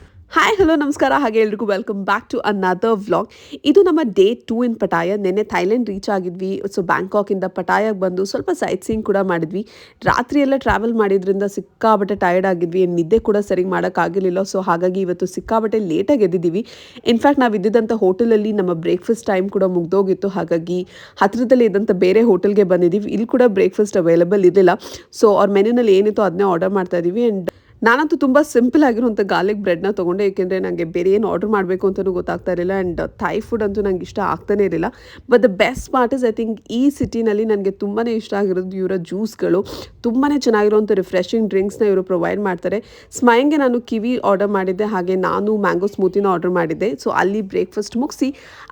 Hi hello ನಮಸ್ಕಾರ ಹಾಗೆ ಎಲ್ರಿಗೂ welcome back to another vlog ಇದು ನಮ್ಮ ಡೇ ಟೂ ಇನ್ ಪಟಾಯ. ನಿನ್ನೆ ಥೈಲ್ಯಾಂಡ್ ರೀಚ್ ಆಗಿದ್ವಿ. ಸೊ ಬ್ಯಾಂಕಾಕಿಂದ ಪಟಾಯಾಗೆ ಬಂದು ಸ್ವಲ್ಪ ಸೈಟ್ ಸೀಯಿಂಗ್ ಕೂಡ ಮಾಡಿದ್ವಿ. ರಾತ್ರಿ ಎಲ್ಲ ಟ್ರಾವೆಲ್ ಮಾಡಿದ್ರಿಂದ ಸಿಕ್ಕಾಬಟ್ಟೆ ಟಯರ್ಡ್ ಆಗಿದ್ವಿ. ಏನು ನಿದ್ದೆ ಕೂಡ ಸರಿ ಮಾಡೋಕ್ಕಾಗಿರಲಿಲ್ಲ ಸೊ ಹಾಗಾಗಿ ಇವತ್ತು ಸಿಕ್ಕಾಬಟ್ಟೆ ಲೇಟಾಗಿ ಎದ್ದಿದ್ದೀವಿ. ಇನ್ಫ್ಯಾಕ್ಟ್ ನಾವು ಇದ್ದಿದ್ದಂಥ ಹೋಟೆಲಲ್ಲಿ ನಮ್ಮ ಬ್ರೇಕ್ಫಾಸ್ಟ್ ಟೈಮ್ ಕೂಡ ಮುಗ್ದೋಗಿತ್ತು. ಹಾಗಾಗಿ ಹತ್ತಿರದಲ್ಲಿ ಇದ್ದಂಥ ಬೇರೆ ಹೋಟೆಲ್ಗೆ ಬಂದಿದ್ದೀವಿ. ಇಲ್ಲಿ ಕೂಡ ಬ್ರೇಕ್ಫಾಸ್ಟ್ ಅವೈಲೇಬಲ್ ಇರಲಿಲ್ಲ. ಸೊ ಅವ್ರ ಮೆನ್ಯೂನಲ್ಲಿ ಏನಿತ್ತು ಅದನ್ನೇ ಆರ್ಡರ್ ಮಾಡ್ತಾ ಇದ್ದೀವಿ ಆ್ಯಂಡ್ ನಾನಂತೂ ತುಂಬ ಸಿಂಪಲ್ ಆಗಿರುವಂಥ ಗಾರ್ಲಿಕ್ ಬ್ರೆಡ್ನ ತೊಗೊಂಡೆ, ಏಕೆಂದರೆ ನನಗೆ ಬೇರೆ ಏನು ಆರ್ಡರ್ ಮಾಡಬೇಕು ಅಂತಲೂ ಗೊತ್ತಾಗ್ತಾ ಇರಲಿಲ್ಲ ಆ್ಯಂಡ್ ಥೈ ಫುಡ್ ಅಂತೂ ನಂಗೆ ಇಷ್ಟ ಆಗ್ತಾನೇ ಇರಲಿಲ್ಲ. But the best part is I think ಈ ಸಿಟಿನಲ್ಲಿ ನನಗೆ ತುಂಬಾ ಇಷ್ಟ ಆಗಿರೋದು ಇವರ ಜ್ಯೂಸ್ಗಳು ತುಂಬಾ ಚೆನ್ನಾಗಿರುವಂಥ ರಿಫ್ರೆಶಿಂಗ್ ಡ್ರಿಂಕ್ಸ್ನ ಇವರು ಪ್ರೊವೈಡ್ ಮಾಡ್ತಾರೆ. ಸ್ಮೈಂಗೆ ನಾನು ಕಿವಿ ಆರ್ಡರ್ ಮಾಡಿದ್ದೆ, ಹಾಗೆ ನಾನು ಮ್ಯಾಂಗೋ ಸ್ಮೂತಿನ ಆರ್ಡರ್ ಮಾಡಿದ್ದೆ. ಸೊ ಅಲ್ಲಿ ಬ್ರೇಕ್ಫಾಸ್ಟ್ ಮುಗಿಸಿ,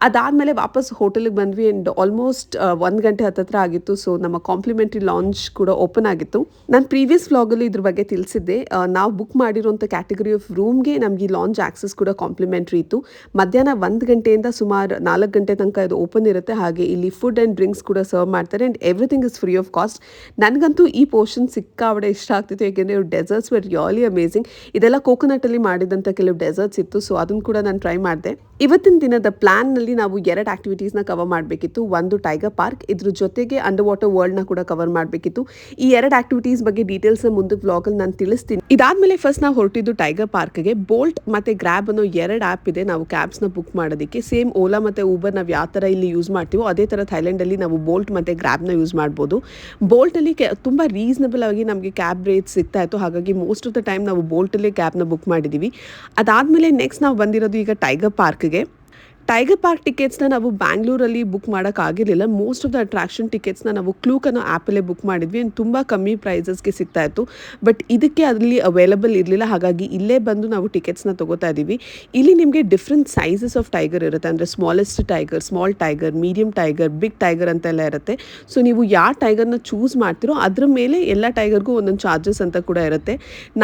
ಅದಾದಮೇಲೆ ವಾಪಸ್ ಹೋಟೆಲಿಗೆ ಬಂದ್ವಿ ಆ್ಯಂಡ್ ಆಲ್ಮೋಸ್ಟ್ ಒಂದು ಗಂಟೆ ಹತ್ತತ್ರ ಆಗಿತ್ತು. ಸೊ ನಮ್ಮ ಕಾಂಪ್ಲಿಮೆಂಟ್ರಿ ಲಾಂಚ್ ಕೂಡ ಓಪನ್ ಆಗಿತ್ತು. ನಾನು ಪ್ರೀವಿಯಸ್ ವ್ಲಾಗಲ್ಲಿ ಇದ್ರ ಬಗ್ಗೆ ತಿಳಿಸಿದ್ದೆ. ನಾವು ಬುಕ್ ಮಾಡಿರೋಂಥ ಕ್ಯಾಟಗರಿ ಆಫ್ ರೂಮ್ಗೆ ನಮಗೆ ಲಾಂಚ್ ಆಕ್ಸೆಸ್ ಕೂಡ ಕಾಂಪ್ಲಿಮೆಂಟ್ರಿ ಇತ್ತು. ಮಧ್ಯಾಹ್ನ ಒಂದು ಗಂಟೆಯಿಂದ ಸುಮಾರು ನಾಲ್ಕು ಗಂಟೆ ತನಕ ಇದು ಓಪನ್ ಇರುತ್ತೆ. ಹಾಗೆ ಇಲ್ಲಿ ಫುಡ್ ಆ್ಯಂಡ್ ಡ್ರಿಂಕ್ಸ್ ಕೂಡ ಸರ್ವ್ ಮಾಡ್ತಾರೆ and everything is free of cost ನನಗಂತೂ ಈ ಪೋರ್ಷನ್ ಸಿಕ್ಕಾಬಡೆ ಇಷ್ಟ ಆಗ್ತಿತ್ತು. ಯಾಕೆಂದರೆ ಇವ್ರು ಡೆಸರ್ಟ್ಸ್ ವೆರ್ ಯಾಲಿ ಅಮೇಝಿಂಗ್ ಇದೆಲ್ಲ ಕೋಕೋನಟಲ್ಲಿ ಮಾಡಿದಂಥ ಕೆಲವು ಡೆಸರ್ಟ್ಸ್ ಇತ್ತು. ಸೊ ಅದನ್ನು ಕೂಡ ನಾನು ಟ್ರೈ ಮಾಡಿದೆ. ಇವತ್ತಿನ ದಿನದ ಪ್ಲ್ಯಾನ್ನಲ್ಲಿ ನಾವು ಎರಡು ಆ್ಯಕ್ಟಿವಿಟೀಸ್ನ ಕವರ್ ಮಾಡಬೇಕಿತ್ತು. ಒಂದು ಟೈಗರ್ ಪಾರ್ಕ್ ಇದ್ರ ಜೊತೆಗೆ ಅಂಡರ್ ವಾಟರ್ ವರ್ಲ್ಡ್ನ ಕೂಡ ಕವರ್ ಮಾಡಬೇಕಿತ್ತು. ಈ ಎರಡು ಆಕ್ಟಿವಿಟೀಸ್ ಬಗ್ಗೆ ಡೀಟೇಲ್ಸ್ ಮುಂದೆ ಬ್ಲಾಗಲ್ಲಿ ನಾನು ತಿಳಿಸ್ತೀನಿ. ಇದಾದ್ಮೇಲೆ ಫಸ್ಟ್ ನಾವು ಹೊರಟಿದ್ದು ಟೈಗರ್ ಪಾರ್ಕ್ಗೆ ಬೋಲ್ಟ್ ಮತ್ತೆ ಗ್ರ್ಯಾಬ್ ಅನ್ನೋ ಎರಡು ಆ್ಯಪ್ ಇದೆ ನಾವು ಕ್ಯಾಬ್ಸ್ನ ಬುಕ್ ಮಾಡೋದಕ್ಕೆ. ಸೇಮ್ ಓಲಾ ಮತ್ತು ಊಬರ್ ನಾವು ಯಾವ ಥರ ಇಲ್ಲಿ ಯೂಸ್ ಮಾಡ್ತೀವೋ ಅದೇ ಥರ ಥೈಲ್ಯಾಂಡಲ್ಲಿ ನಾವು ಬೋಲ್ಟ್ ಮತ್ತು ಗ್ರ್ಯಾಬ್ನ ಯೂಸ್ ಮಾಡ್ಬೋದು. ಬೋಲ್ಟಲ್ಲಿ ಕೆ, ತುಂಬ ರೀಸನಬಲ್ ಆಗಿ ನಮಗೆ ಕ್ಯಾಬ್ ರೇಟ್ ಸಿಗ್ತಾ ಇತ್ತು. ಹಾಗಾಗಿ ಮೋಸ್ಟ್ ಆಫ್ ದ ಟೈಮ್ ನಾವು ಬೋಲ್ಟಲ್ಲೇ ಕ್ಯಾಬ್ನ ಬುಕ್ ಮಾಡಿದ್ದೀವಿ ಅದಾದಮೇಲೆ ನೆಕ್ಸ್ಟ್ ನಾವು ಬಂದಿರೋದು ಈಗ ಟೈಗರ್ ಪಾರ್ಕ್ಗೆ ಟೈಗರ್ ಪಾರ್ಕ್ ಟಿಕೆಟ್ಸ್ನ ನಾವು ಬ್ಯಾಂಗ್ಳೂರಲ್ಲಿ ಬುಕ್ ಮಾಡೋಕ್ಕಾಗಿರಲಿಲ್ಲ ಮೋಸ್ಟ್ ಆಫ್ ದ ಅಟ್ರಾಕ್ಷನ್ ಟಿಕೆಟ್ಸ್ನ ನಾವು ಕ್ಲೂಕ್ ಅನ್ನೋ ಆ್ಯಪಲ್ಲೇ ಬುಕ್ ಮಾಡಿದ್ವಿ. ಆ್ಯಂಡ್ ತುಂಬ ಕಮ್ಮಿ ಪ್ರೈಸಸ್ಗೆ ಸಿಗ್ತಾ ಇತ್ತು. ಬಟ್ ಇದಕ್ಕೆ ಅದರಲ್ಲಿ ಅವೈಲಬಲ್ ಇರಲಿಲ್ಲ. ಹಾಗಾಗಿ ಇಲ್ಲೇ ಬಂದು ನಾವು ಟಿಕೆಟ್ಸ್ನ ತೊಗೋತಾ ಇದ್ದೀವಿ. ಇಲ್ಲಿ ನಿಮಗೆ ಡಿಫ್ರೆಂಟ್ ಸೈಜಸ್ ಆಫ್ ಟೈಗರ್ ಇರುತ್ತೆ. ಅಂದರೆ smallest tiger small tiger medium tiger big tiger ಅಂತೆಲ್ಲ ಇರುತ್ತೆ. ಸೊ ನೀವು ಯಾವ ಟೈಗರ್ನ ಚೂಸ್ ಮಾಡ್ತೀರೋ ಅದರ ಮೇಲೆ ಎಲ್ಲ ಟೈಗರ್ಗೂ ಒಂದೊಂದು ಚಾರ್ಜಸ್ ಅಂತ ಕೂಡ ಇರುತ್ತೆ.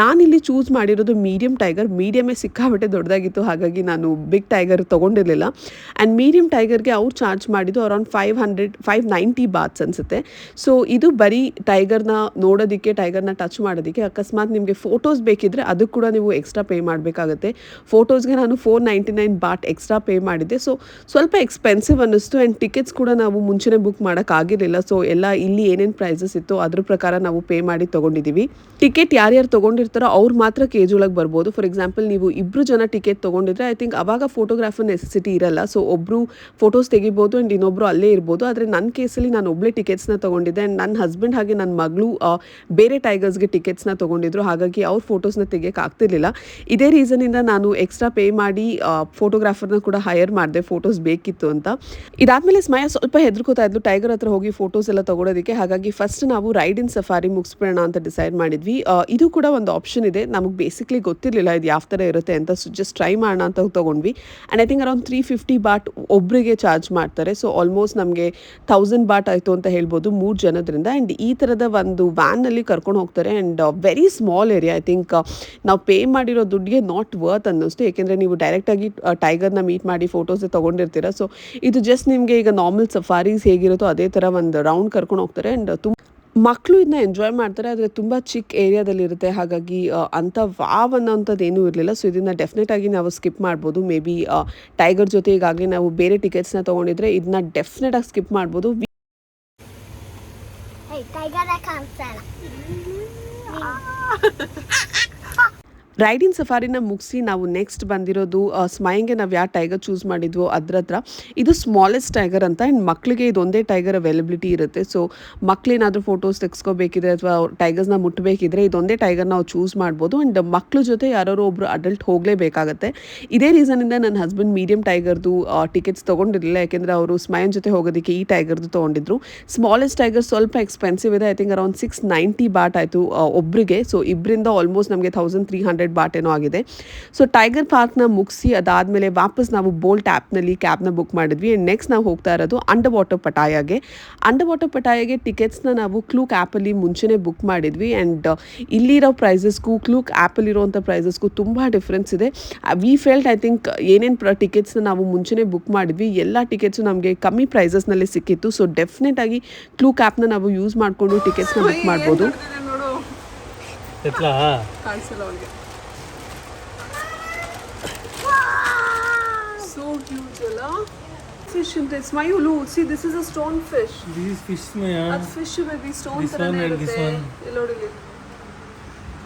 ನಾನಿಲ್ಲಿ ಚೂಸ್ ಮಾಡಿರೋದು ಮೀಡಿಯಂ ಟೈಗರ್ ಮೀಡಿಯಮೇ ಸಿಕ್ಕಾಬಿಟ್ಟೆ ದೊಡ್ಡದಾಗಿತ್ತು. ಹಾಗಾಗಿ ನಾನು ಬಿಗ್ ಟೈಗರ್ ತೊಗೊಂಡಿರಲಿಲ್ಲ. ಆ್ಯಂಡ್ ಮೀಡಿಯಮ್ ಟೈಗರ್ಗೆ ಅವ್ರು ಚಾರ್ಜ್ ಮಾಡಿದ್ದು around five hundred five ninety bahts ಅನಿಸುತ್ತೆ. ಸೊ ಇದು ಬರೀ ಟೈಗರ್ನ ನೋಡೋದಕ್ಕೆ ಟೈಗರ್ನ ಟಚ್ ಮಾಡೋದಕ್ಕೆ ಅಕಸ್ಮಾತ್ ನಿಮಗೆ ಫೋಟೋಸ್ ಬೇಕಿದ್ರೆ ಅದಕ್ಕೆ ಕೂಡ ನೀವು ಎಕ್ಸ್ಟ್ರಾ ಪೇ ಮಾಡಬೇಕಾಗುತ್ತೆ. ಫೋಟೋಸ್ಗೆ ನಾನು four ninety nine baht extra pay ಮಾಡಿದ್ದೆ. ಸೊ ಸ್ವಲ್ಪ ಎಕ್ಸ್ಪೆನ್ಸಿವ್ ಅನ್ನಿಸ್ತು ಆ್ಯಂಡ್ ಟಿಕೆಟ್ಸ್ ಕೂಡ ನಾವು ಮುಂಚೆನೇ ಬುಕ್ ಮಾಡೋಕ್ಕಾಗಿರಲಿಲ್ಲ ಸೊ ಎಲ್ಲ ಇಲ್ಲಿ ಏನೇನು ಪ್ರೈಸಸ್ ಇತ್ತು ಅದ್ರ ಪ್ರಕಾರ ನಾವು ಪೇ ಮಾಡಿ ತೊಗೊಂಡಿದ್ದೀವಿ ಟಿಕೆಟ್ ಯಾರ್ಯಾರು ತೊಗೊಂಡಿರ್ತಾರೋ ಅವ್ರು ಮಾತ್ರ ಕೇಜ್ ಒಳಗೆ ಬರ್ಬೋದು. ಫಾರ್ ಎಕ್ಸಾಂಪಲ್ ನೀವು ಇಬ್ಬರು ಜನ ಟಿಕೆಟ್ ತೊಗೊಂಡಿದ್ರೆ ಐ ಥಿಂಕ್ ಅವಾಗ ಫೋಟೋಗ್ರಾಫರ್ ನೆಸೆಸಿಟಿ ಇರಲ್ಲ. ಸೊ ಒಬ್ಬರು ಫೋಟೋಸ್ ತೆಗಿಬೋದು ಆ್ಯಂಡ್ ಇನ್ನೊಬ್ಬರು ಅಲ್ಲೇ ಇರ್ಬೋದು. ಆದರೆ ನನ್ನ ಕೇಸಲ್ಲಿ ನಾನು ಒಬ್ಬಳೇ ಟಿಕೆಟ್ಸ್ನ ತೊಗೊಂಡಿದ್ದೆ ಆ್ಯಂಡ್ ನನ್ನ ಹಸ್ಬೆಂಡ್ ಹಾಗೆ ನನ್ನ ಮಗಳು ಬೇರೆ ಟೈಗರ್ಸ್ಗೆ ಟಿಕೆಟ್ಸ್ನ ತೊಗೊಂಡಿದ್ರು. ಹಾಗಾಗಿ ಅವ್ರ ಫೋಟೋಸ್ನ ತೆಗಿಯೋಕೆ ಆಗ್ತಿರ್ಲಿಲ್ಲ. ಇದೇ ರೀಸನಿಂದ ನಾನು ಎಕ್ಸ್ಟ್ರಾ ಪೇ ಮಾಡಿ ಫೋಟೋಗ್ರಾಫರ್ನ ಕೂಡ ಹೈಯರ್ ಮಾಡಿದೆ. ಫೋಟೋಸ್ ಬೇಕಿತ್ತು ಅಂತ. ಇದಾದಮೇಲೆ ಸ್ಮಯ ಸ್ವಲ್ಪ ಹೆದರ್ಕೋತಾ ಇದ್ಲು. ಟೈಗರ್ ಹತ್ರ ಹೋಗಿ ಫೋಟೋಸ್ ಎಲ್ಲ ತೊಗೊಳೋದಕ್ಕೆ. ಹಾಗಾಗಿ ಫಸ್ಟ್ ನಾವು ರೈಡ್ ಇನ್ ಸಫಾರಿ ಮುಗಿಸ್ಬಿಡೋಣ ಅಂತ ಡಿಸೈಡ್ ಮಾಡಿದ್ವಿ. ಇದು ಕೂಡ ಒಂದು ಆಪ್ಷನ್ ಇದೆ. ನಮಗೆ ಬೇಸಿಕ್ಲಿ ಗೊತ್ತಿರಲಿಲ್ಲ ಇದು ಯಾವ ಥರ ಇರುತ್ತೆ ಅಂತ. ಸೊ ಜಸ್ಟ್ ಟ್ರೈ ಮಾಡೋಣ ಅಂತ ತೊಗೊಂಡ್ವಿ. And I think around three fifty baht ಒಬ್ಬರಿಗೆ ಚಾರ್ಜ್ ಮಾಡ್ತಾರೆ. ಸೊ ಆಲ್ಮೋಸ್ಟ್ ನಮಗೆ ಥೌಸಂಡ್ ಬಾಟ್ ಆಯಿತು ಅಂತ ಹೇಳ್ಬೋದು ಮೂರು ಜನದ್ರಿಂದ. ಆ್ಯಂಡ್ ಈ ಥರದ ಒಂದು ವ್ಯಾನಲ್ಲಿ ಕರ್ಕೊಂಡು ಹೋಗ್ತಾರೆ. And very small area I think ನಾವು ಪೇ ಮಾಡಿರೋ ದುಡ್ಡಿಗೆ ನಾಟ್ ವರ್ತ್ ಅನ್ನಿಸ್ತು. ಏಕೆಂದರೆ ನೀವು ಡೈರೆಕ್ಟಾಗಿ ಟೈಗರ್ನ ಮೀಟ್ ಮಾಡಿ ಫೋಟೋಸ್ ತೊಗೊಂಡಿರ್ತೀರ. ಸೊ ಇದು ಜಸ್ಟ್ ನಿಮಗೆ ಈಗ ನಾರ್ಮಲ್ ಸಫಾರೀಸ್ ಹೇಗಿರುತ್ತೋ ಅದೇ ಥರ ಒಂದು ರೌಂಡ್ ಕರ್ಕೊಂಡು ಹೋಗ್ತಾರೆ. ಆ್ಯಂಡ್ ತುಂಬ ಮಕ್ಕಳು ಇದನ್ನ ಎಂಜಾಯ್ ಮಾಡ್ತಾರೆ ಆದರೆ ತುಂಬ ಚಿಕ್ಕ ಏರಿಯಾದಲ್ಲಿರುತ್ತೆ ಹಾಗಾಗಿ ಅಂಥ ವಾವ್ ಅನ್ನೋಂಥದ್ದು ಏನೂ ಇರಲಿಲ್ಲ. ಸೊ ಇದನ್ನು ಡೆಫಿನೆಟ್ ಆಗಿ ನಾವು ಸ್ಕಿಪ್ ಮಾಡ್ಬೋದು. ಮೇ ಬಿ ಟೈಗರ್ ಜೊತೆ ಈಗಾಗಲೇ ನಾವು ಬೇರೆ ಟಿಕೆಟ್ಸ್ನ ತೊಗೊಂಡಿದ್ರೆ ಇದನ್ನ ಡೆಫಿನೆಟ್ ಆಗಿ ಸ್ಕಿಪ್ ಮಾಡ್ಬೋದು. ರೈಡಿಂಗ್ ಸಫಾರಿನ ಮುಗಿಸಿ ನಾವು ನೆಕ್ಸ್ಟ್ ಬಂದಿರೋದು ಸ್ಮಯಂಗೆ ನಾವು ಯಾವ ಟೈಗರ್ ಚೂಸ್ ಮಾಡಿದ್ವೋ ಅದ್ರ ಹತ್ರ ಇದು ಸ್ಮಾಲೆಸ್ಟ್ ಟೈಗರ್ ಅಂತ ಆ್ಯಂಡ್ ಮಕ್ಕಳಿಗೆ ಇದೊಂದೇ ಟೈಗರ್ ಅವೈಲಬಿಲಿಟಿ ಇರುತ್ತೆ. ಸೊ ಮಕ್ಕಳೇನಾದರೂ ಫೋಟೋಸ್ ತೆಗೆಸ್ಕೋಬೇಕಿದ್ರೆ ಅಥವಾ ಟೈಗರ್ಸ್ನ ಮುಟ್ಟಬೇಕಿದ್ರೆ ಇದೊಂದೇ ಟೈಗರ್ ನಾವು ಚೂಸ್ ಮಾಡ್ಬೋದು. ಆ್ಯಂಡ್ ಮಕ್ಕಳ ಜೊತೆ ಯಾರೋ ಒಬ್ಬರು ಅಡಲ್ಟ್ ಹೋಗಲೇಬೇಕಾಗತ್ತೆ. ಇದೇ ರೀಸನಿಂದ ನನ್ನ ಹಸ್ಬೆಂಡ್ ಮೀಡಿಯಂ ಟೈಗರ್ದು ಟಿಕೆಟ್ಸ್ ತೊಗೊಂಡಿರಲಿಲ್ಲ. ಯಾಕೆಂದರೆ ಅವರು ಸ್ಮೈನ್ ಜೊತೆ ಹೋಗೋದಕ್ಕೆ ಈ ಟೈಗರ್ದು ತೊಗೊಂಡಿದ್ರು. ಸ್ಮಾಲೆಸ್ಟ್ ಟೈಗರ್ ಸ್ವಲ್ಪ ಎಕ್ಸ್ಪೆನ್ಸಿವ್ ಇದೆ. I think around six ninety baht ಆಯಿತು ಒಬ್ಬರಿಗೆ ಸೊ ಇಬ್ಬರಿಂದ ಆಲ್ಮೋಸ್ಟ್ ನಮಗೆ thousand three hundred hundred baht ಏನೋ ಆಗಿದೆ ಸೊ ಟೈಗರ್ ಪಾರ್ಕ್ನ ಮುಗಿಸಿ ಅದಾದಮೇಲೆ ವಾಪಸ್ ನಾವು ಬೋಲ್ಟ್ ಆ್ಯಪ್ನಲ್ಲಿ ಕ್ಯಾಬ್ನ ಬುಕ್ ಮಾಡಿದ್ವಿ. ಆ್ಯಂಡ್ ನೆಕ್ಸ್ಟ್ ನಾವು ಹೋಗ್ತಾ ಇರೋದು ಅಂಡರ್ ವಾಟರ್ ಪಟಾಯಾಗೆ ಅಂಡರ್ ವಾಟರ್ ಪಟಾಯಾಗೆ ಟಿಕೆಟ್ಸ್ನ ನಾವು ಕ್ಲೂಕ್ ಆ್ಯಪಲ್ಲಿ ಮುಂಚೆನೇ ಬುಕ್ ಮಾಡಿದ್ವಿ. ಆ್ಯಂಡ್ ಇಲ್ಲಿರೋ ಪ್ರೈಸಸ್ಗೂ ಕ್ಲೂಕ್ ಆ್ಯಪಲ್ಲಿರೋಂಥ ಪ್ರೈಸಸ್ಗೂ ತುಂಬ ಡಿಫ್ರೆನ್ಸ್ ಇದೆ. ವಿ ಫೆಲ್ಟ್ ಐ ಥಿಂಕ್ ಏನೇನು ಪ್ರ ಟಿಕೆಟ್ಸ್ನ ನಾವು ಮುಂಚೆನೇ ಬುಕ್ ಮಾಡಿದ್ವಿ. ಎಲ್ಲ ಟಿಕೆಟ್ಸು ನಮಗೆ ಕಮ್ಮಿ ಪ್ರೈಸಸ್ನಲ್ಲಿ ಸಿಕ್ಕಿತ್ತು. ಸೊ ಡೆಫಿನೆಟ್ ಆಗಿ ಕ್ಲೂಕ್ ಆ್ಯಪ್ನ ನಾವು ಯೂಸ್ ಮಾಡಿಕೊಂಡು ಟಿಕೆಟ್ಸ್ನ ಬುಕ್ ಮಾಡ್ಬೋದು. fish in this. My ulu. See, this is a stone fish. This is fish में यार. अब fish में भी stone तरह नहीं रहते. ये लोड़ी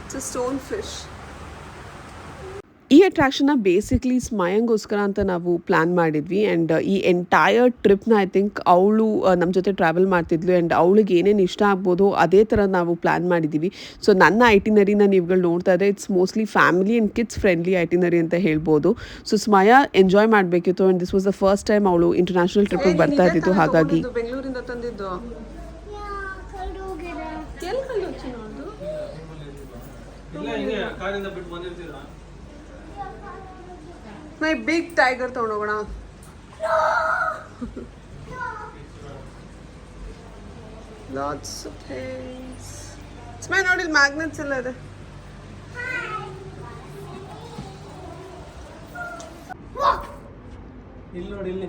It's a stone fish. ಈ ಅಟ್ರಾಕ್ಷನ್ನ ಬೇಸಿಕ್ಲಿ ಸ್ಮಯಂಗೋಸ್ಕರ ಅಂತ ನಾವು ಪ್ಲ್ಯಾನ್ ಮಾಡಿದ್ವಿ ಆ್ಯಂಡ್ ಈ ಎಂಟೈರ್ ಟ್ರಿಪ್ನ ಐ ಥಿಂಕ್ ಅವಳು ನಮ್ಮ ಜೊತೆ ಟ್ರಾವೆಲ್ ಮಾಡ್ತಿದ್ಲು ಆ್ಯಂಡ್ ಅವಳಿಗೆ ಏನೇನು ಇಷ್ಟ ಆಗ್ಬೋದು ಅದೇ ಥರ ನಾವು ಪ್ಲ್ಯಾನ್ ಮಾಡಿದ್ದೀವಿ ಸೊ ನನ್ನ ಐಟಿನರಿನ ನೀವುಗಳು ನೋಡ್ತಾ ಇದ್ದರೆ it's mostly family and kids friendly itinerary ಅಂತ ಹೇಳ್ಬೋದು. ಸೊ ಸ್ಮಯ ಎಂಜಾಯ್ ಮಾಡಬೇಕಿತ್ತು and this was the first time ಅವಳು ಇಂಟರ್ನ್ಯಾಷನಲ್ ಟ್ರಿಪ್ಗೆ ಬರ್ತಾ ಇದ್ದಿದ್ದು ಹಾಗಾಗಿ. ಬೆಂಗಳೂರಿಂದ ತಂದಿದ್ದು? ಕಾರಿಂದ ಬಿಟ್ಟು ಬಂದಿರ್ತೀರ? ನಾ big tiger ತಗೊಂಡೋಗೋಣ lots of things ಸ್ಮೈ ನೋಡಿ ಮ್ಯಾಗ್ನೆಟ್ಸ್ ಎಲ್ಲ ಇದೆ ಇಲ್ಲಿ ನೋಡಿ ಇಲ್ಲಿ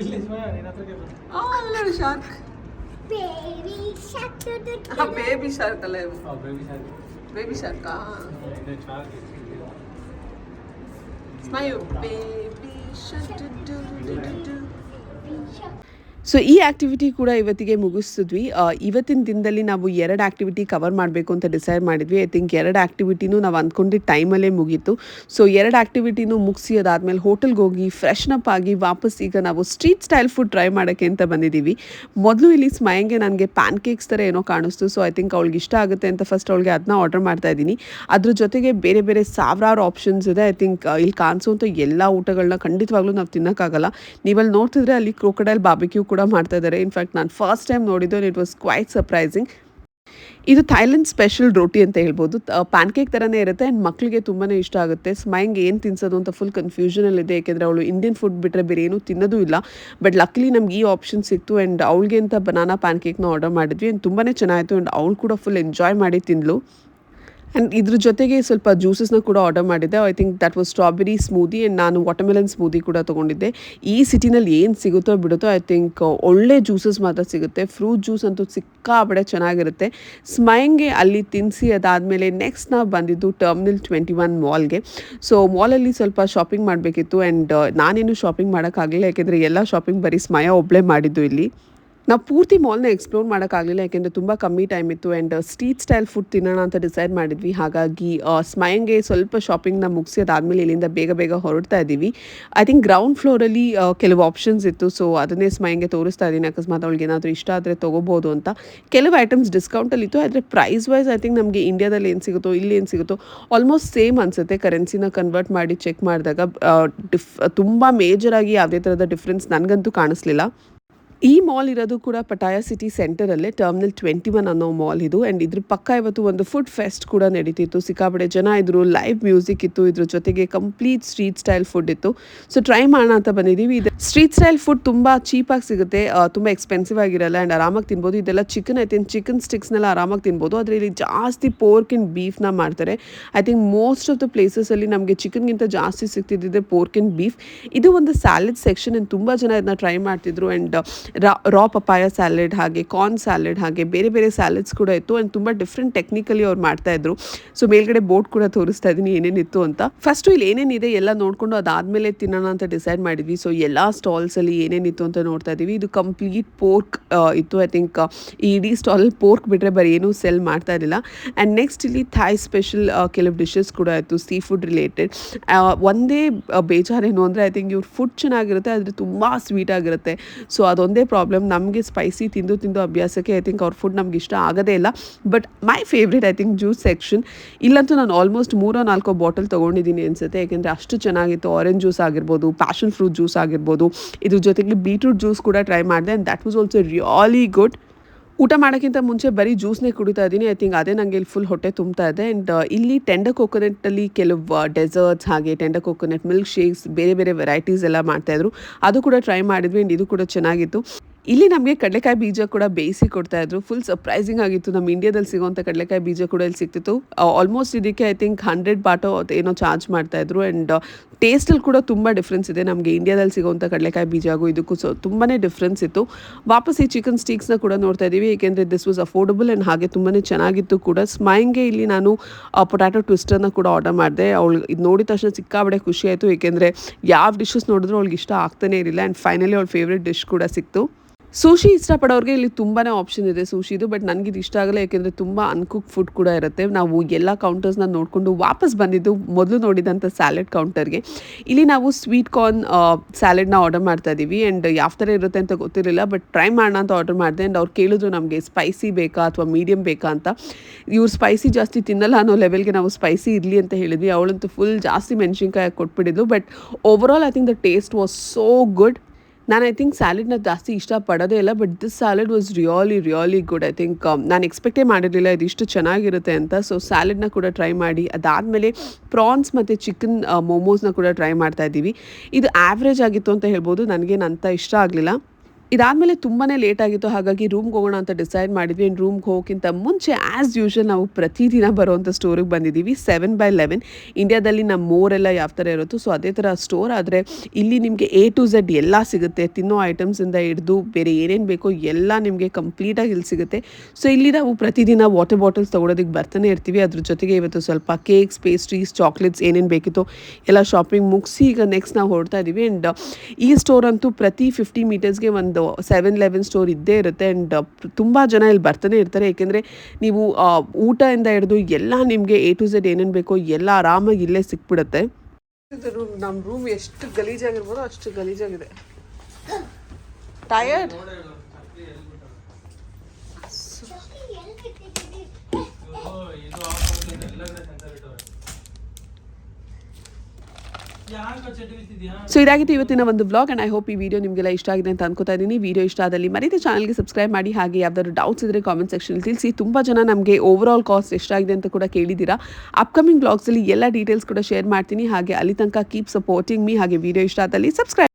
ಇಲ್ಲಿ ಸ್ಮಯ ನಿನ್ನ ಹತ್ರಕ್ಕೆ ಬಾ. ಆ ನೋಡಿ shark Baby shark do do do. Baby shark ಅಲ್ಲ ಇವು ಆ, baby shark. ಬೇಬಿ ಶಾರ್ಕಾ ಇದು shark ಇದೆ. Vai, eu. ಸೊ ಈ ಆ್ಯಕ್ಟಿವಿಟಿ ಕೂಡ ಇವತ್ತಿಗೆ ಮುಗಿಸಿದ್ವಿ ಇವತ್ತಿನ ದಿನದಲ್ಲಿ ನಾವು ಎರಡು ಆಕ್ಟಿವಿಟಿ ಕವರ್ ಮಾಡಬೇಕು ಅಂತ ಡಿಸೈಡ್ ಮಾಡಿದ್ವಿ. ಐ ಥಿಂಕ್ ಎರಡು ಆಕ್ಟಿವಿಟಿನೂ ನಾವು ಅಂದ್ಕೊಂಡಿದ್ದ ಟೈಮಲ್ಲೇ ಮುಗೀತು. ಸೊ ಎರಡು ಆಕ್ಟಿವಿಟಿನೂ ಮುಗಿಸಿ ಅದಾದಮೇಲೆ ಹೋಟೆಲ್ಗೆ ಹೋಗಿ ಫ್ರೆಶ್ನಪ್ ಆಗಿ ವಾಪಸ್ ಈಗ ನಾವು ಸ್ಟ್ರೀಟ್ ಸ್ಟೈಲ್ ಫುಡ್ ಟ್ರೈ ಮಾಡೋಕ್ಕೆ ಅಂತ ಬಂದಿದ್ದೀವಿ. ಮೊದಲು ಇಲ್ಲಿ ಸ್ಮಯಂಗೆ ನನಗೆ ಪ್ಯಾನ್ ಕೇಕ್ಸ್ ಥರ ಏನೋ ಕಾಣಿಸ್ತು. ಸೊ ಐ ಥಿಂಕ್ ಅವಳಿಗೆ ಇಷ್ಟ ಆಗುತ್ತೆ ಅಂತ ಫಸ್ಟ್ ಅವಳಿಗೆ ಅದನ್ನ ಆರ್ಡರ್ ಮಾಡ್ತಾ ಇದ್ದೀನಿ. ಅದ್ರ ಜೊತೆಗೆ ಬೇರೆ ಬೇರೆ ಸಾವಿರಾರು ಆಪ್ಷನ್ಸ್ ಇದೆ. ಐ ಥಿಂಕ್ ಇಲ್ಲಿ ಕಾಣಿಸುವಂಥ ಎಲ್ಲ ಊಟಗಳನ್ನ ಖಂಡಿತವಾಗ್ಲೂ ನಾವು ತಿನ್ನೋಕ್ಕಾಗಲ್ಲ. ನೀವಲ್ಲಿ ನೋಡ್ತಿದ್ರೆ ಅಲ್ಲಿ ಕ್ರೋಕಡೈಲ್ ಬಾಬಿಕ್ಯೂ ಕೂಡ ಮಾಡ್ತಾ ಇದ್ದಾರೆ. ಇನ್ಫ್ಯಾಕ್ಟ್ ನಾನು ಫಸ್ಟ್ ಟೈಮ್ ನೋಡಿದ್ದು ಇಟ್ ವಾಸ್ ಕ್ವೈಟ್ ಸರ್ಪ್ರೈಸಿಂಗ್ ಇದು ಥೈಲ್ಯಾಂಡ್ ಸ್ಪೆಷಲ್ ರೋಟಿ ಅಂತ ಹೇಳ್ಬೋದು. ಪ್ಯಾನ್ ಕೇಕ್ ಥರನೇ ಇರುತ್ತೆ ಆ್ಯಂಡ್ ಮಕ್ಕಳಿಗೆ ತುಂಬಾ ಇಷ್ಟ ಆಗುತ್ತೆ. ಸ್ಮೈಂಗ್ ಏನು ತಿನ್ಸೋದು ಅಂತ ಫುಲ್ ಕನ್ಫ್ಯೂಷನಲ್ಲಿದೆ ಯಾಕೆಂದರೆ ಅವಳು ಇಂಡಿಯನ್ ಫುಡ್ ಬಿಟ್ಟರೆ ಬೇರೆ ಏನೂ ತಿನ್ನೋದು ಇಲ್ಲ. ಬಟ್ ಲಕ್ಲಿ ನಮ್ಗೆ ಈ ಆಪ್ಷನ್ ಸಿಕ್ತು ಆ್ಯಂಡ್ ಅವಳಿಗೆ ಅಂತ ಬನಾನಾ ಪ್ಯಾನ್ ಕೇಕ್ನ ಆರ್ಡರ್ ಮಾಡಿದ್ವಿ ಆ್ಯಂಡ್ ತುಂಬಾ ಚೆನ್ನಾಗಿತ್ತು ಆ್ಯಂಡ್ ಅವಳು ಕೂಡ ಫುಲ್ ಎಂಜಾಯ್ ಮಾಡಿ ತಿಂದ್ಲು ಆ್ಯಂಡ್ ಇದ್ರ ಜೊತೆಗೆ ಸ್ವಲ್ಪ ಜ್ಯೂಸಸ್ನ ಕೂಡ ಆರ್ಡರ್ ಮಾಡಿದ್ದೆ. I think that was strawberry smoothie and ನಾನು ವಾಟರ್ಮೆಲನ್ ಸ್ಮೂದಿ ಕೂಡ ತೊಗೊಂಡಿದ್ದೆ. ಈ ಸಿಟಿನಲ್ಲಿ ಏನು ಸಿಗುತ್ತೋ ಬಿಡುತ್ತೋ ಐ ಥಿಂಕ್ ಒಳ್ಳೆ ಜ್ಯೂಸಸ್ ಮಾತ್ರ ಸಿಗುತ್ತೆ. ಫ್ರೂಟ್ ಜ್ಯೂಸ್ ಅಂತೂ ಸಿಕ್ಕಾಪಡೆ ಚೆನ್ನಾಗಿರುತ್ತೆ. ಸ್ಮೈಂಗೆ ಅಲ್ಲಿ ತಿನ್ನಿಸಿ ಅದಾದಮೇಲೆ ನೆಕ್ಸ್ಟ್ ನಾವು ಬಂದಿದ್ದು ಟರ್ಮಿನಲ್ ಟ್ವೆಂಟಿ ಒನ್ ಮಾಲ್ಗೆ ಸೊ ಮಾಲಲ್ಲಿ ಸ್ವಲ್ಪ ಶಾಪಿಂಗ್ ಮಾಡಬೇಕಿತ್ತು ಆ್ಯಂಡ್ ನಾನೇನು ಶಾಪಿಂಗ್ ಮಾಡೋಕ್ಕಾಗಲಿಲ್ಲ. ಯಾಕೆಂದರೆ ಎಲ್ಲ ಶಾಪಿಂಗ್ ಬರೀ ಸ್ಮಯ ಒಬ್ಬಳೇ ಮಾಡಿದ್ದು ಇಲ್ಲಿ. ನಾವು ಪೂರ್ತಿ ಮಾಲ್ನ ಎಕ್ಸ್ಪ್ಲೋರ್ ಮಾಡೋಕ್ಕಾಗಲಿಲ್ಲ ಯಾಕೆಂದರೆ ತುಂಬ ಕಮ್ಮಿ ಟೈಮ್ ಇತ್ತು ಆ್ಯಂಡ್ ಸ್ಟ್ರೀಟ್ ಸ್ಟೈಲ್ ಫುಡ್ ತಿನ್ನೋಣ ಅಂತ ಡಿಸೈಡ್ ಮಾಡಿದ್ವಿ. ಹಾಗಾಗಿ ಆ, ಸ್ಮಯಂಗೆ ಸ್ವಲ್ಪ ಶಾಪಿಂಗ್ನ ಮುಗಿಸಿ ಅದಾದಮೇಲೆ ಇಲ್ಲಿಂದ ಬೇಗ ಬೇಗ ಹೊರಡ್ತಾ ಇದ್ದೀವಿ. ಐ ಥಿಂಕ್ ಗ್ರೌಂಡ್ ಫ್ಲೋರಲ್ಲಿ ಕೆಲವು ಆಪ್ಷನ್ಸ್ ಇತ್ತು. ಸೊ ಅದನ್ನೇ ಸ್ಮಯಂಗೆ ತೋರಿಸ್ತಾ ಇದ್ದೀನಿ. ಅಕಸ್ಮಾತ್ ಅವಳಿಗೆ ಏನಾದರೂ ಇಷ್ಟ ಆದರೆ ತೊಗೋಬೋದು ಅಂತ. ಕೆಲವು ಐಟಮ್ಸ್ ಡಿಸ್ಕೌಂಟಲ್ಲಿತ್ತು ಆದರೆ ಪ್ರೈಸ್ ವೈಸ್ ಐ ಥಿಂಕ್ ನಮಗೆ ಇಂಡಿಯಾದಲ್ಲಿ ಏನು ಸಿಗುತ್ತೋ ಇಲ್ಲಿ ಏನು ಸಿಗುತ್ತೋ ಆಲ್ಮೋಸ್ಟ್ ಸೇಮ್ ಅನಿಸುತ್ತೆ. ಕರೆನ್ಸಿನ ಕನ್ವರ್ಟ್ ಮಾಡಿ ಚೆಕ್ ಮಾಡಿದಾಗ ಡಿಫ್ ತುಂಬ ಮೇಜರಾಗಿ ಯಾವುದೇ ಥರದ ಡಿಫ್ರೆನ್ಸ್ ನನಗಂತೂ ಕಾಣಿಸ್ಲಿಲ್ಲ. ಈ ಮಾಲ್ ಇರೋದು ಕೂಡ ಪಟಾಯ ಸಿಟಿ ಸೆಂಟರಲ್ಲೇ ಟರ್ಮಿನಲ್ ಟ್ವೆಂಟಿ ಒನ್ ಅನ್ನೋ ಮಾಲ್ ಇದು. ಆ್ಯಂಡ್ ಇದ್ರ ಪಕ್ಕ ಇವತ್ತು ಒಂದು ಫುಡ್ ಫೆಸ್ಟ್ ಕೂಡ ನಡೀತಿತ್ತು. ಸಿಕ್ಕಾಪಡೆ ಜನ ಇದ್ರು ಲೈವ್ ಮ್ಯೂಸಿಕ್ ಇತ್ತು. ಇದ್ರ ಜೊತೆಗೆ ಕಂಪ್ಲೀಟ್ ಸ್ಟ್ರೀಟ್ ಸ್ಟೈಲ್ ಫುಡ್ ಇತ್ತು. ಸೊ ಟ್ರೈ ಮಾಡೋಣ ಅಂತ ಬಂದಿದ್ದೀವಿ ಇದು ಸ್ಟ್ರೀಟ್ ಸ್ಟೈಲ್ ಫುಡ್ ತುಂಬ ಚೀಪಾಗಿ ಸಿಗುತ್ತೆ. ತುಂಬಾ ಎಕ್ಸ್ಪೆನ್ಸಿವ್ ಆಗಿರಲ್ಲ. ಆ್ಯಂಡ್ ಆರಾಮಾಗಿ ತಿನ್ಬೋದು. ಇದೆಲ್ಲ ಚಿಕನ್ ಐತೆ ಚಿಕನ್ ಸ್ಟಿಕ್ಸ್ನೆಲ್ಲ ಆರಾಮಾಗಿ ತಿನ್ಬೋದು. ಆದರೆ ಇಲ್ಲಿ ಜಾಸ್ತಿ ಪೋರ್ಕ್ ಇನ್ ಬೀಫ್ನ ಮಾಡ್ತಾರೆ. I think most of the ಪ್ಲೇಸಸಲ್ಲಿ ನಮಗೆ ಚಿಕನ್ಗಿಂತ ಜಾಸ್ತಿ ಸಿಗ್ತಿದ್ದಿದೆ ಪೋರ್ಕ್ ಇನ್ ಬೀಫ್ ಇದು ಒಂದು ಸ್ಯಾಲೆಡ್ ಸೆಕ್ಷನ್ ಆ್ಯಂಡ್ ತುಂಬ ಜನ ಇದನ್ನ ಟ್ರೈ ಮಾಡ್ತಿದ್ರು. ಆ್ಯಂಡ್ ರಾ ಪಪಾಯ ಸ್ಯಾಲೆಡ್ ಹಾಗೆ ಕಾರ್ನ್ ಸ್ಯಾಲೆಡ್ ಹಾಗೆ ಬೇರೆ ಬೇರೆ ಸ್ಯಾಲೆಡ್ಸ್ ಕೂಡ ಇತ್ತು ಆ್ಯಂಡ್ ತುಂಬ ಡಿಫ್ರೆಂಟ್ ಟೆಕ್ನಿಕಲಿ ಅವ್ರು ಮಾಡ್ತಾ ಇದ್ರು. ಸೊ ಮೇಲ್ಗಡೆ ಬೋರ್ಡ್ ಕೂಡ ತೋರಿಸ್ತಾ ಇದ್ದೀನಿ ಏನೇನಿತ್ತು ಅಂತ. ಫಸ್ಟು ಇಲ್ಲಿ ಏನೇನಿದೆ ಎಲ್ಲ ನೋಡಿಕೊಂಡು ಅದಾದಮೇಲೆ ತಿನ್ನೋಣ ಅಂತ ಡಿಸೈಡ್ ಮಾಡಿದ್ವಿ. ಸೊ ಎಲ್ಲ ಸ್ಟಾಲ್ಸಲ್ಲಿ ಏನೇನಿತ್ತು ಅಂತ ನೋಡ್ತಾ ಇದ್ದೀವಿ ಇದು ಕಂಪ್ಲೀಟ್ ಪೋರ್ಕ್ ಇತ್ತು ಐ ಥಿಂಕ್ ಇಡೀ ಸ್ಟಾಲ್ ಪೋರ್ಕ್ ಬಿಟ್ಟರೆ ಬರೀ ಏನೂ ಸೆಲ್ ಮಾಡ್ತಾ ಇರಲಿಲ್ಲ ಆ್ಯಂಡ್ ನೆಕ್ಸ್ಟ್ ಇಲ್ಲಿ ಥಾಯ್ ಸ್ಪೆಷಲ್ ಕೆಲವು ಡಿಶಸ್ ಕೂಡ ಇತ್ತು ಸೀ ಫುಡ್ ರಿಲೇಟೆಡ್ ಒಂದೇ ಬೇಜಾರೇನು ಅಂದರೆ ಐ ಥಿಂಕ್ ಇವ್ರ ಫುಡ್ ಚೆನ್ನಾಗಿರುತ್ತೆ, ಆದರೆ ತುಂಬ ಸ್ವೀಟ್ ಆಗಿರುತ್ತೆ. ಸೊ ಅದೊಂದೇ ಪ್ರಾಬ್ಲಮ್ ನಮಗೆ ಸ್ಪೈಸಿ ತಿಂದು ತಿಂದು ಅಭ್ಯಾಸಕ್ಕೆ ಐ ಥಿಂಕ್ ಅವ್ರ ಫುಡ್ ನಮ್ಗೆ ಇಷ್ಟ ಆಗೋದೇ ಇಲ್ಲ. But my favourite I think juice section ಇಲ್ಲಂತೂ ನಾನು ಆಲ್ಮೋಸ್ಟ್ ಮೂರೋ ನಾಲ್ಕೋ ಬಾಟಲ್ ತೊಗೊಂಡಿದ್ದೀನಿ ಅನಿಸುತ್ತೆ. ಯಾಕೆಂದರೆ ಅಷ್ಟು ಚೆನ್ನಾಗಿತ್ತು. ಆರೆಂಜ್ ಜ್ಯೂಸ್ ಆಗಿರ್ಬೋದು ಪ್ಯಾಷನ್ ಫ್ರೂಟ್ ಜ್ಯೂಸ್ ಆಗಿರ್ಬೋದು. ಇದ್ರ ಜೊತೆಗೆ ಬೀಟ್ರೂಟ್ ಜ್ಯೂಸ್ ಕೂಡ ಟ್ರೈ ಮಾಡಿದೆ and that was also really good ಊಟ ಮಾಡೋಕ್ಕಿಂತ ಮುಂಚೆ ಬರೀ ಜ್ಯೂಸ್ನೇ ಕುಡಿತಾ ಇದ್ದೀನಿ. ಐ ಥಿಂಕ್ ಅದೇ ನನಗೆ ಇಲ್ಲಿ ಫುಲ್ ಹೊಟ್ಟೆ ತುಂಬ್ತಾ ಇದೆ. ಆ್ಯಂಡ್ ಇಲ್ಲಿ ಟೆಂಡರ್ ಕೋಕೋನಟ್ಟಲ್ಲಿ ಕೆಲವು ಡೆಸರ್ಟ್ಸ್ ಹಾಗೆ ಟೆಂಡರ್ ಕೋಕೋನೆಟ್ ಮಿಲ್ಕ್ ಶೇಕ್ಸ್ ಬೇರೆ ಬೇರೆ ವೆರೈಟೀಸ್ ಎಲ್ಲ ಮಾಡ್ತಾಯಿದ್ರು ಅದು ಕೂಡ ಟ್ರೈ ಮಾಡಿದ್ವಿ ಆ್ಯಂಡ್ ಇದು ಕೂಡ ಚೆನ್ನಾಗಿತ್ತು. ಇಲ್ಲಿ ನಮಗೆ ಕಡಲೆಕಾಯಿ ಬೀಜ ಕೂಡ ಬೇಯಿಸಿ ಕೊಡ್ತಾ ಇದ್ರು. ಫುಲ್ ಸರ್ಪ್ರೈಸಿಂಗ್ ಆಗಿತ್ತು. ನಮ್ಮ ಇಂಡಿಯಾದಲ್ಲಿ ಸಿಗುವಂಥ ಕಡಲೆಕಾಯಿ ಬೀಜ ಕೂಡ ಇಲ್ಲಿ ಸಿಕ್ತಿತ್ತು. ಆಲ್ಮೋಸ್ಟ್ ಇದಕ್ಕೆ ಐ ಥಿಂಕ್ ಹಂಡ್ರೆಡ್ ಬಾಟೋ ಏನೋ ಚಾರ್ಜ್ ಮಾಡ್ತಾ ಇದ್ರು. ಆ್ಯಂಡ್ ಟೇಸ್ಟಲ್ಲಿ ಕೂಡ ತುಂಬ ಡಿಫ್ರೆನ್ಸ್ ಇದೆ. ನಮಗೆ ಇಂಡಿಯಾದಲ್ಲಿ ಸಿಗುವಂಥ ಕಡಲೆಕಾಯಿ ಬೀಜಗೂ ಇದಕ್ಕೂ ಸೊ ತುಂಬಾ ಡಿಫ್ರೆನ್ಸ್ ಇತ್ತು. ವಾಪಸ್ ಈ ಚಿಕನ್ ಸ್ಟೀಕ್ಸ್ನ ಕೂಡ ನೋಡ್ತಾ ಇದ್ದೀವಿ ಏಕೆಂದರೆ ದಿಸ್ ವಾಸ್ ಅಫೋರ್ಡಬಲ್ ಆ್ಯಂಡ್ ಹಾಗೆ ತುಂಬಾ ಚೆನ್ನಾಗಿತ್ತು ಕೂಡ. ಸ್ಮೈಂಗೆ ಇಲ್ಲಿ ನಾನು ಪೊಟ್ಯಾಟೊ ಟ್ವಿಸ್ಟರ್ನ ಕೂಡ ಆರ್ಡರ್ ಮಾಡಿದೆ. ಅವಳು, ಇದು ನೋಡಿದ ತಕ್ಷಣ ಸಿಕ್ಕಾಬಡೆ ಖುಷಿ ಆಯಿತು. ಏಕೆಂದರೆ ಯಾವ ಡಿಶಸ್ ನೋಡಿದ್ರು ಅವಳಿಗೆ ಇಷ್ಟ ಆಗ್ತಾನೇ ಇರಲಿಲ್ಲ. ಆ್ಯಂಡ್ ಫೈನಲಿ ಅವಳ ಫೇವ್ರೆಟ್ ಡಿಶ್ ಕೂಡ ಸಿಕ್ತು. ಸೂಶಿ ಇಷ್ಟಪಡೋರಿಗೆ ಇಲ್ಲಿ ತುಂಬಾ ಆಪ್ಷನ್ ಇದೆ ಸೂಶಿದು ಬಟ್ ನನಗೆ ಇದು ಇಷ್ಟ ಆಗಲ್ಲ, ಯಾಕೆಂದರೆ ತುಂಬ ಅನ್ಕುಕ್ ಫುಡ್ ಕೂಡ ಇರುತ್ತೆ. ನಾವು ಎಲ್ಲ ಕೌಂಟರ್ಸ್ನ ನೋಡಿಕೊಂಡು ವಾಪಸ್ ಬಂದಿದ್ದು ಮೊದಲು ನೋಡಿದಂಥ ಸ್ಯಾಲೆಡ್ ಕೌಂಟರ್ಗೆ ಇಲ್ಲಿ ನಾವು ಸ್ವೀಟ್ ಕಾರ್ನ್ ಸ್ಯಾಲೆಡ್ನ ಆರ್ಡರ್ ಮಾಡ್ತಾ ಇದ್ದೀವಿ ಆ್ಯಂಡ್ ಯಾವ ಥರ ಇರುತ್ತೆ ಅಂತ ಗೊತ್ತಿರಲಿಲ್ಲ ಬಟ್ ಟ್ರೈ ಮಾಡೋಣ ಅಂತ ಆರ್ಡರ್ ಮಾಡಿದೆ. ಆ್ಯಂಡ್ ಅವ್ರು ಕೇಳಿದ್ರು ನಮಗೆ ಸ್ಪೈಸಿ ಬೇಕಾ ಅಥವಾ ಮೀಡಿಯಮ್ ಬೇಕಾ ಅಂತ. ಇವ್ರು ಸ್ಪೈಸಿ ಜಾಸ್ತಿ ತಿನ್ನಲ್ಲ ಅನ್ನೋ ಲೆವೆಲ್ಗೆ ನಾವು ಸ್ಪೈಸಿ ಇರಲಿ ಅಂತ ಹೇಳಿದ್ವಿ. ಅವಳಂತೂ ಫುಲ್ ಜಾಸ್ತಿ ಮೆಣಸಿನ್ಕಾಯಿ ಕೊಟ್ಬಿಟ್ಟಿದ್ಲು. But overall I think the taste was so good ನಾನು ಐ ಥಿಂಕ್ ಸ್ಯಾಲೆಡ್ನ ಜಾಸ್ತಿ ಇಷ್ಟಪಡೋದೇ ಇಲ್ಲ but this salad was really really good I think ನಾನು ಎಕ್ಸ್ಪೆಕ್ಟೇ ಮಾಡಿರಲಿಲ್ಲ ಇದು ಇಷ್ಟು ಚೆನ್ನಾಗಿರುತ್ತೆ ಅಂತ. ಸೊ ಸ್ಯಾಲೆಡ್ನ ಕೂಡ ಟ್ರೈ ಮಾಡಿ. ಅದಾದಮೇಲೆ ಪ್ರಾನ್ಸ್ ಮತ್ತು ಚಿಕನ್ ಮೋಮೋಸ್ನ ಕೂಡ ಟ್ರೈ ಮಾಡ್ತಾ ಇದ್ದೀವಿ. ಇದು ಆ್ಯಾವ್ರೇಜ್ ಆಗಿತ್ತು ಅಂತ ಹೇಳ್ಬೋದು. ನನಗೇನು ಅಂತ ಇಷ್ಟ ಆಗಲಿಲ್ಲ. ಇದಾದಮೇಲೆ ತುಂಬಾ ಲೇಟ್ ಆಗಿತ್ತು. ಹಾಗಾಗಿ ರೂಮ್ಗೆ ಹೋಗೋಣ ಅಂತ ಡಿಸೈಡ್ ಮಾಡಿದ್ವಿ. ಆ್ಯಂಡ್ ರೂಮ್ಗೆ ಹೋಗೋಕ್ಕಿಂತ ಮುಂಚೆ ಆ್ಯಸ್ ಯೂಶ್ವಲ್ ನಾವು ಪ್ರತಿದಿನ ಬರುವಂಥ ಸ್ಟೋರಿಗೆ ಬಂದಿದ್ದೀವಿ. ಸೆವೆನ್ ಬೈ ಲೆವೆನ್ ಇಂಡಿಯಾದಲ್ಲಿ ನಮ್ಮ ಮೋರೆಲ್ಲ ಯಾವ ಥರ ಇರುತ್ತೋ ಸೊ ಅದೇ ಥರ ಸ್ಟೋರ್ ಆದರೆ ಇಲ್ಲಿ ನಿಮಗೆ ಎ ಟು ಝೆಡ್ ಎಲ್ಲ ಸಿಗುತ್ತೆ. ತಿನ್ನೋ ಐಟಮ್ಸಿಂದ ಹಿಡಿದು ಬೇರೆ ಏನೇನು ಬೇಕೋ ಎಲ್ಲ ನಿಮಗೆ ಕಂಪ್ಲೀಟಾಗಿ ಇಲ್ಲಿ ಸಿಗುತ್ತೆ. ಸೊ ಇಲ್ಲಿ ನಾವು ಪ್ರತಿದಿನ ವಾಟರ್ ಬಾಟಲ್ಸ್ ತೊಗೊಳೋದಕ್ಕೆ ಬರ್ತಾನೆ ಇರ್ತೀವಿ. ಅದ್ರ ಜೊತೆಗೆ ಇವತ್ತು ಸ್ವಲ್ಪ ಕೇಕ್ಸ್ ಪೇಸ್ಟ್ರೀಸ್ ಚಾಕ್ಲೇಟ್ಸ್ ಏನೇನು ಬೇಕಿತ್ತು ಎಲ್ಲ ಶಾಪಿಂಗ್ ಮುಗಿಸಿ ಈಗ ನೆಕ್ಸ್ಟ್ ನಾವು ಹೊರಡ್ತಾ ಇದ್ದೀವಿ ಆ್ಯಂಡ್ ಈ ಸ್ಟೋರ್ ಅಂತೂ ಪ್ರತಿ ಫಿಫ್ಟಿ ಮೀಟರ್ಸ್ಗೆ ಒಂದು ಸೆವೆನ್ ಲೆವೆನ್ ಸ್ಟೋರ್ ಇದ್ದೇ ಇರುತ್ತೆ ಆ್ಯಂಡ್ ತುಂಬ ಜನ ಇಲ್ಲಿ ಬರ್ತಾನೆ ಇರ್ತಾರೆ. ಏಕೆಂದರೆ ನೀವು ಊಟದಿಂದ ಹಿಡಿದು ಎಲ್ಲ ನಿಮಗೆ ಎ ಟು ಝೆಡ್ ಏನೇನು ಬೇಕೋ ಎಲ್ಲ ಆರಾಮಾಗಿ ಇಲ್ಲೇ ಸಿಕ್ಬಿಡುತ್ತೆ. ರೂಮ್ ನಮ್ಮ ರೂಮ್ ಎಷ್ಟು ಗಲೀಜಾಗಿರ್ಬೋದು ಅಷ್ಟು ಗಲೀಜಾಗಿದೆ. ಟಯರ್ಡ್ ಇದು ಆಫ್ ಮಾಡ್ತಿದ್ದೆ ಎಲ್ಲ ಕಡೆ ಸೆನ್ಸರ್ ಇಟ್ಟವ್ರೆ ಯಾಕೆ ಚಟಿ ಬಿಸಿದ್ಯಾ ಸೊ ಇದಾಗಿತ್ತು ಇವತ್ತಿನ ಒಂದು ವ್ಲಾಗ್ ಆ್ಯಂಡ್ ಐ ಹೋಪ್ ಈ ವಿಡಿಯೋ ನಿಮಗೆಲ್ಲ ಇಷ್ಟ ಆಗಿದೆ ಅಂತ ಅನ್ಕೋತಾ ಇದ್ದೀನಿ. ವಿಡಿಯೋ ಇಷ್ಟ ಆದಲ್ಲಿ ಮರೀತಿ ಚಾನಲ್ಗೆ ಸಬ್ಸ್ಕ್ರೈಬ್ ಮಾಡಿ, ಹಾಗೆ ಯಾವ್ದಾದ್ರು ಡೌಟ್ಸ್ ಇದ್ರೆ ಕಾಮೆಂಟ್ ಸೆಕ್ಷನ್ ತಿಳಿಸಿ. ತುಂಬ ಜನ ನಮಗೆ ಓವರ್ ಆಲ್ ಕಾಸ್ಟ್ ಎಷ್ಟಾಗಿದೆ ಅಂತ ಕೂಡ ಕೇಳಿದ್ದೀರಾ. ಅಪ್ಕಮಿಂಗ್ ಬ್ಲಾಗ್ಸಲ್ಲಿ ಎಲ್ಲ ಡೀಟೇಲ್ಸ್ ಕೂಡ ಶೇರ್ ಮಾಡ್ತೀನಿ. ಹಾಗೆ ಅಲ್ಲಿ ತನಕ ಕೀಪ್ ಸಪೋರ್ಟಿಂಗ್ ಮೀ ಹಾಗೆ ವಿಡಿಯೋ ಇಷ್ಟ ಆದಲ್ಲಿ ಸಬ್ಸ್ಕ್ರೈಬ್